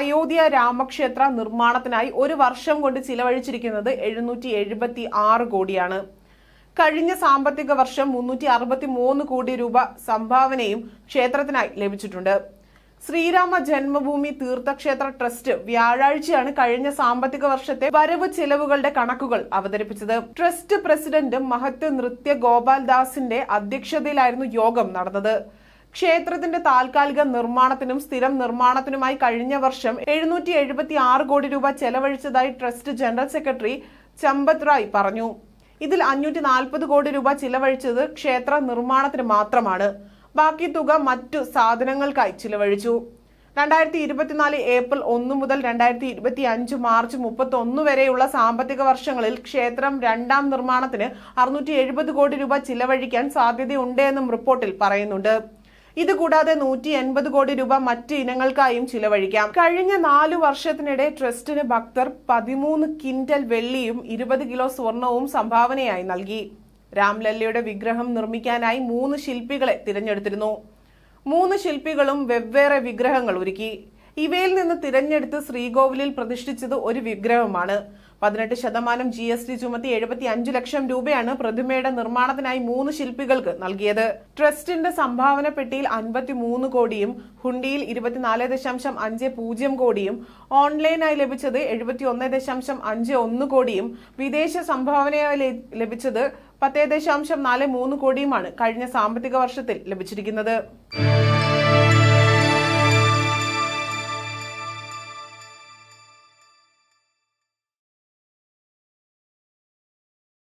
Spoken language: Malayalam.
അയോധ്യ രാമക്ഷേത്ര നിർമ്മാണത്തിനായി ഒരു വർഷം കൊണ്ട് ചിലവഴിച്ചിരിക്കുന്നത് എഴുന്നൂറ്റി എഴുപത്തി ആറ് കോടിയാണ്. കഴിഞ്ഞ സാമ്പത്തിക വർഷം മുന്നൂറ്റി അറുപത്തി മൂന്ന് കോടി രൂപ സംഭാവനയും ക്ഷേത്രത്തിനായി ലഭിച്ചിട്ടുണ്ട്. ശ്രീരാമ ജന്മഭൂമി തീർത്ഥക്ഷേത്ര ട്രസ്റ്റ് വ്യാഴാഴ്ചയാണ് കഴിഞ്ഞ സാമ്പത്തിക വർഷത്തെ വരവ് ചെലവുകളുടെ കണക്കുകൾ അവതരിപ്പിച്ചത്. ട്രസ്റ്റ് പ്രസിഡന്റ് മഹത്ത് നൃത്യ ഗോപാൽ ദാസിന്റെ അധ്യക്ഷതയിലായിരുന്നു യോഗം നടന്നത്. ക്ഷേത്രത്തിന്റെ താൽക്കാലിക നിർമ്മാണത്തിനും സ്ഥിരം നിർമ്മാണത്തിനുമായി കഴിഞ്ഞ വർഷം എഴുന്നൂറ്റി എഴുപത്തി ആറ് കോടി രൂപ ചെലവഴിച്ചതായി trust general secretary Champat Rai പറഞ്ഞു. ഇതിൽ അഞ്ഞൂറ്റി നാൽപ്പത് കോടി രൂപ ചിലവഴിച്ചത് ക്ഷേത്ര നിർമ്മാണത്തിന് മാത്രമാണ്. ബാക്കി തുക മറ്റു സാധനങ്ങൾക്കായി ചിലവഴിച്ചു. രണ്ടായിരത്തി ഇരുപത്തിനാല് ഏപ്രിൽ ഒന്ന് മുതൽ രണ്ടായിരത്തി ഇരുപത്തി അഞ്ച് മാർച്ച് മുപ്പത്തി ഒന്ന് വരെയുള്ള സാമ്പത്തിക വർഷങ്ങളിൽ ക്ഷേത്രം രണ്ടാം നിർമ്മാണത്തിന് അറുന്നൂറ്റി എഴുപത് കോടി രൂപ ചിലവഴിക്കാൻ സാധ്യതയുണ്ട് എന്നും റിപ്പോർട്ടിൽ പറയുന്നുണ്ട്. ഇതുകൂടാതെ നൂറ്റി എൺപത് കോടി രൂപ മറ്റ് ഇനങ്ങൾക്കായും ചിലവഴിക്കാം. കഴിഞ്ഞ നാലു വർഷത്തിനിടെ ട്രസ്റ്റിന് ഭക്തർ പതിമൂന്ന് കിൻഡൽ വെള്ളിയും ഇരുപത് കിലോ സ്വർണവും സംഭാവനയായി നൽകി. രാംലല്ലയുടെ വിഗ്രഹം നിർമ്മിക്കാനായി മൂന്ന് ശില്പികളെ തിരഞ്ഞെടുത്തിരുന്നു. മൂന്ന് ശില്പികളും വെവ്വേറെ വിഗ്രഹങ്ങൾ ഒരുക്കി. ഇവയിൽ നിന്ന് തിരഞ്ഞെടുത്ത് ശ്രീകോവിലിൽ പ്രതിഷ്ഠിച്ചത് ഒരു വിഗ്രഹമാണ്. പതിനെട്ട് ശതമാനം ജി എസ് ടി ചുമത്തി എഴുപത്തി അഞ്ച് ലക്ഷം രൂപയാണ് പ്രതിമയുടെ നിർമ്മാണത്തിനായി മൂന്ന് ശില്പികൾക്ക് നൽകിയത്. ട്രസ്റ്റിന്റെ സംഭാവന പെട്ടിയിൽ അൻപത്തി മൂന്ന് കോടിയും ഹുണ്ടിയിൽ ഇരുപത്തിനാല് ദശാംശം അഞ്ച് പൂജ്യം കോടിയും ഓൺലൈനായി ലഭിച്ചത് എഴുപത്തി ഒന്ന് ദശാംശം അഞ്ച് ഒന്ന് കോടിയും വിദേശ സംഭാവനയായി ലഭിച്ചത് പത്തേ ദശാംശം നാല് മൂന്ന് കോടിയുമാണ് കഴിഞ്ഞ സാമ്പത്തിക വർഷത്തിൽ ലഭിച്ചിരിക്കുന്നത്.